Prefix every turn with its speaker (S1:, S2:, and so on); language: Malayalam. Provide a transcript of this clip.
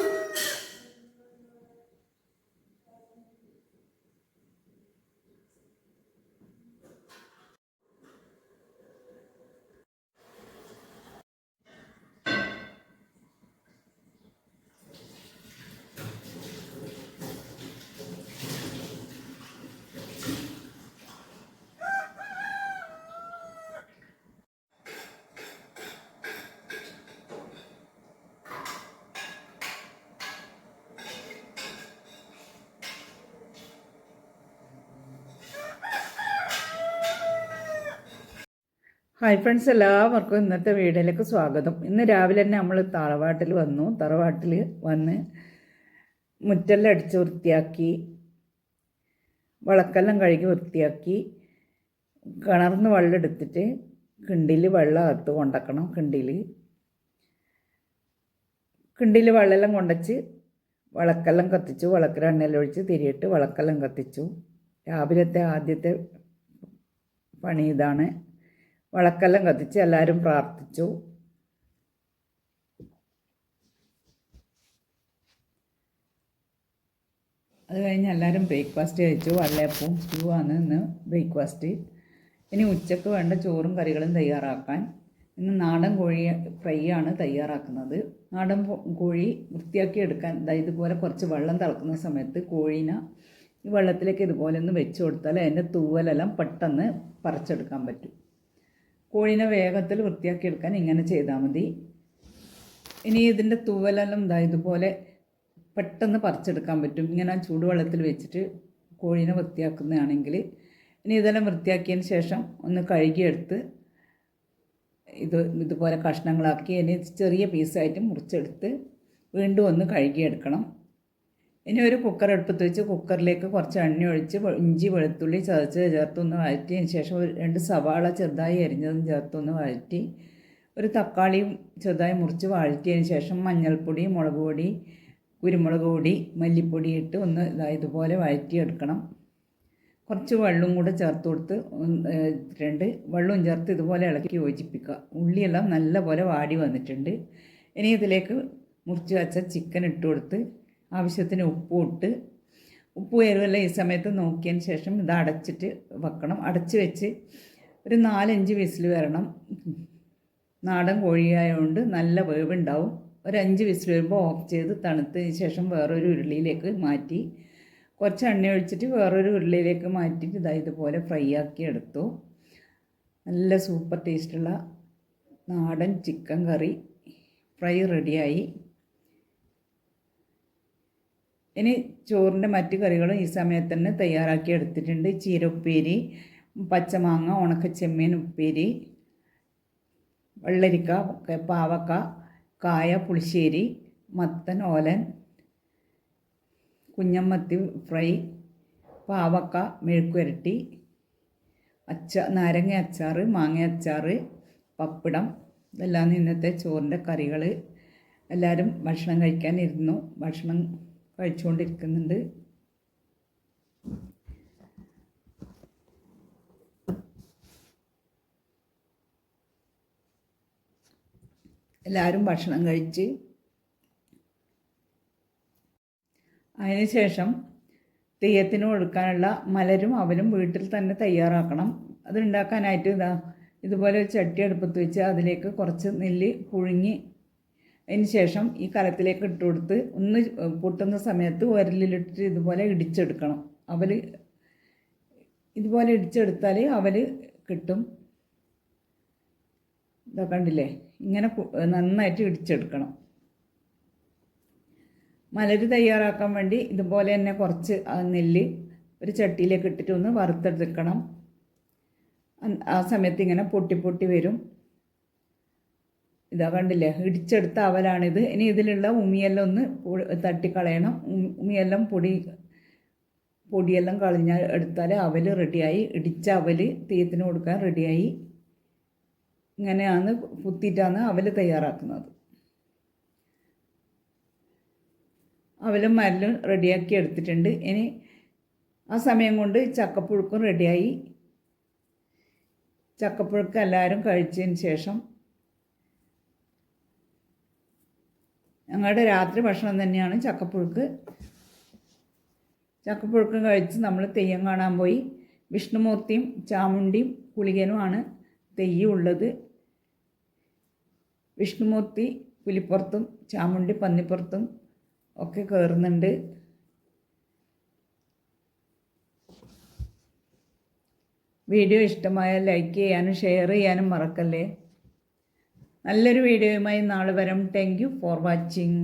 S1: you ഹായ് ഫ്രണ്ട്സ് എല്ലാവർക്കും ഇന്നത്തെ വീഡിയോയിലേക്ക് സ്വാഗതം. ഇന്ന് രാവിലെ തന്നെ നമ്മൾ തറവാട്ടിൽ വന്നു. തറവാട്ടിൽ വന്ന് മുറ്റെല്ലാം അടിച്ച് വൃത്തിയാക്കി വളക്കെല്ലാം കഴുകി വൃത്തിയാക്കി കിണർന്ന് വെള്ളം എടുത്തിട്ട് കിണ്ടിയിൽ വെള്ളം അകത്ത് കൊണ്ടക്കണം കിണ്ടിയിൽ കിണ്ടിയിൽ വെള്ളമെല്ലാം കൊണ്ടച്ച് വിളക്കെല്ലാം കത്തിച്ചു. വിളക്കിൽ എണ്ണയെല്ലാം ഒഴിച്ച് തിരിയിട്ട് വിളക്കെല്ലാം കത്തിച്ചു. രാവിലത്തെ ആദ്യത്തെ പണി ഇതാണ്. വിളക്കെല്ലാം കത്തിച്ച് എല്ലാവരും പ്രാർത്ഥിച്ചു. അത് കഴിഞ്ഞ് എല്ലാവരും ബ്രേക്ക്ഫാസ്റ്റ് കഴിച്ചു. വള്ളയപ്പവും സ്റ്റൂ ആണ് ഇന്ന് ബ്രേക്ക്ഫാസ്റ്റ് ഇനി ഉച്ചയ്ക്ക് വേണ്ട ചോറും കറികളും തയ്യാറാക്കാൻ. ഇന്ന് നാടൻ കോഴി ഫ്രൈ ആണ് തയ്യാറാക്കുന്നത്. നാടൻ കോഴി വൃത്തിയാക്കി എടുക്കാൻ ഇതുപോലെ കുറച്ച് വെള്ളം തിളക്കുന്ന സമയത്ത് കോഴീനെ ഈ വെള്ളത്തിലേക്ക് ഇതുപോലെ ഒന്ന് വെച്ച് കൊടുത്താൽ അതിന്റെ തൂവലെല്ലാം പെട്ടെന്ന് പറിച്ചെടുക്കാൻ പറ്റും. കോഴീനെ വേഗത്തിൽ വൃത്തിയാക്കി എടുക്കാൻ ഇങ്ങനെ ചെയ്താൽ മതി. ഇനി ഇതിന്റെ തൂവലെല്ലാം ഇതാ ഇതുപോലെ പെട്ടെന്ന് പറിച്ചെടുക്കാൻ പറ്റും. ഇങ്ങനെ ചൂടുവെള്ളത്തിൽ വെച്ചിട്ട് കോഴീനെ വൃത്തിയാക്കുന്നതാണെങ്കിൽ ഇനി ഇതെല്ലാം വൃത്തിയാക്കിയതിന് ശേഷം ഒന്ന് കഴുകിയെടുത്ത് ഇത് ഇതുപോലെ കഷ്ണങ്ങളാക്കി ഇനി ചെറിയ പീസായിട്ട് മുറിച്ചെടുത്ത് വീണ്ടും ഒന്ന് കഴുകിയെടുക്കണം. ഇനി ഒരു കുക്കർ എടുപ്പത്ത് വെച്ച് കുക്കറിലേക്ക് കുറച്ച് എണ്ണ ഒഴിച്ച് ഇഞ്ചി വെളുത്തുള്ളി ചതച്ച് ചേർത്തൊന്ന് വഴറ്റിയതിന് ശേഷം ഒരു രണ്ട് സവാള ചെറുതായി അരിഞ്ഞതും ചേർത്തൊന്ന് വഴറ്റി ഒരു തക്കാളിയും ചെറുതായി മുറിച്ച് വഴറ്റിയതിന് ശേഷം മഞ്ഞൾപ്പൊടി മുളക് പൊടി കുരുമുളക് പൊടി മല്ലിപ്പൊടി ഇട്ട് ഒന്ന് ഇതാ ഇതുപോലെ വഴറ്റിയെടുക്കണം. കുറച്ച് വെള്ളവും കൂടെ ചേർത്ത് കൊടുത്ത് രണ്ട് വെള്ളവും ചേർത്ത് ഇതുപോലെ ഇളക്കി യോജിപ്പിക്കുക. ഉള്ളിയെല്ലാം നല്ലപോലെ വാടി വന്നിട്ടുണ്ട്. ഇനി ഇതിലേക്ക് മുറിച്ച് വെച്ച ചിക്കൻ ഇട്ട് കൊടുത്ത് ആവശ്യത്തിന് ഉപ്പും ഇട്ട് ഉപ്പ് എരിവെല്ലാം ഈ സമയത്ത് നോക്കിയതിന് ശേഷം ഇത് അടച്ചിട്ട് വെക്കണം. അടച്ച് വെച്ച് ഒരു നാലഞ്ച് വിസിൽ വരണം. നാടൻ കോഴിയായതുകൊണ്ട് നല്ല വേവുണ്ടാവും. ഒരു അഞ്ച് വിസിൽ വരുമ്പോൾ ഓഫ് ചെയ്ത് തണുത്തതിന് ശേഷം വേറൊരു ഉരുളിയിലേക്ക് മാറ്റി കുറച്ച് എണ്ണ ഒഴിച്ചിട്ട് വേറൊരു ഉരുളിയിലേക്ക് മാറ്റിയിട്ട് ഇതാ ഇതുപോലെ ഫ്രൈ ആക്കി എടുത്തു. നല്ല സൂപ്പർ ടേസ്റ്റുള്ള നാടൻ ചിക്കൻ കറി ഫ്രൈ റെഡിയായി. ഇനി ചോറിന്റെ മറ്റ് കറികളും ഈ സമയത്ത് തന്നെ തയ്യാറാക്കി എടുത്തിട്ടുണ്ട്. ചീര ഉപ്പേരി പച്ചമാങ്ങ ഉണക്ക ചെമ്മീൻ ഉപ്പേരി വെള്ളരിക്ക പാവക്ക കായ പുളിശ്ശേരി മത്തൻ ഓലൻ കുഞ്ഞമ്മത്തി ഫ്രൈ പാവക്ക മെഴുക്കുരട്ടി അച്ച നാരങ്ങ അച്ചാർ മാങ്ങ അച്ചാർ പപ്പടം ഇതെല്ലാം ഇന്നത്തെ ചോറിന്റെ കറികൾ. എല്ലാവരും ഭക്ഷണം കഴിക്കാൻ ഇരുന്നു. ഭക്ഷണം കഴിച്ചുകൊണ്ടിരിക്കുന്നുണ്ട് എല്ലാവരും ഭക്ഷണം കഴിച്ച് അതിനുശേഷം തെയ്യത്തിന് കൊടുക്കാനുള്ള മലരും അവലും വീട്ടിൽ തന്നെ തയ്യാറാക്കണം. അതുണ്ടാക്കാനായിട്ട് ഇതാ ഇതുപോലെ ഒരു ചട്ടി അടുപ്പത്ത് വെച്ച് അതിലേക്ക് കുറച്ച് നെല്ല് പുഴുങ്ങി അതിന് ശേഷം ഈ കലത്തിലേക്ക് ഇട്ട് കൊടുത്ത് ഒന്ന് പൊട്ടുന്ന സമയത്ത് ഉരലിലിട്ടിട്ട് ഇതുപോലെ ഇടിച്ചെടുക്കണം. അവൽ ഇതുപോലെ ഇടിച്ചെടുത്താൽ അവൽ കിട്ടും. ഇതാ കണ്ടില്ലേ? ഇങ്ങനെ നന്നായിട്ട് ഇടിച്ചെടുക്കണം. മലര് തയ്യാറാക്കാൻ വേണ്ടി ഇതുപോലെ തന്നെ കുറച്ച് നെല്ല് ഒരു ചട്ടിയിലേക്ക് ഇട്ടിട്ട് ഒന്ന് വറുത്തെടുക്കണം. ആ സമയത്ത് ഇങ്ങനെ പൊട്ടി പൊട്ടി വരും. ഇതാ കണ്ടില്ലേ? ഇടിച്ചെടുത്ത അവലാണിത്. ഇനി ഇതിലുള്ള ഉമിയെല്ലാം ഒന്ന് തട്ടിക്കളയണം. ഉമിയെല്ലാം പൊടി പൊടിയെല്ലാം കളഞ്ഞാൽ എടുത്താൽ അവൽ റെഡിയായി. ഇടിച്ച അവൽ തീയത്തിന് കൊടുക്കാൻ റെഡിയായി. ഇങ്ങനെയാണ് കുത്തിയിട്ടാണ് അവൽ തയ്യാറാക്കുന്നത്. അവലും മരലും റെഡിയാക്കി എടുത്തിട്ടുണ്ട്. ഇനി ആ സമയം കൊണ്ട് ചക്കപ്പുഴുക്കും റെഡിയായി. ചക്കപ്പുഴുക്ക് എല്ലാവരും കഴിച്ചതിന് ശേഷം ഞങ്ങളുടെ രാത്രി ഭക്ഷണം തന്നെയാണ് ചക്കപ്പുഴുക്ക്. ചക്കപ്പുഴുക്ക് കഴിച്ച് നമ്മൾ തെയ്യം കാണാൻ പോയി. വിഷ്ണുമൂർത്തിയും ചാമുണ്ടിയും പുളികനുമാണ് തെയ്യം ഉള്ളത്. വിഷ്ണുമൂർത്തി പുലിപ്പുറത്തും ചാമുണ്ടി പന്നിപ്പുറത്തും ഒക്കെ കയറുന്നുണ്ട്. വീഡിയോ ഇഷ്ടമായാൽ ലൈക്ക് ചെയ്യാനും ഷെയർ ചെയ്യാനും മറക്കല്ലേ? നല്ലൊരു വീഡിയോയുമായി നാളെ വരാം. Thank you for watching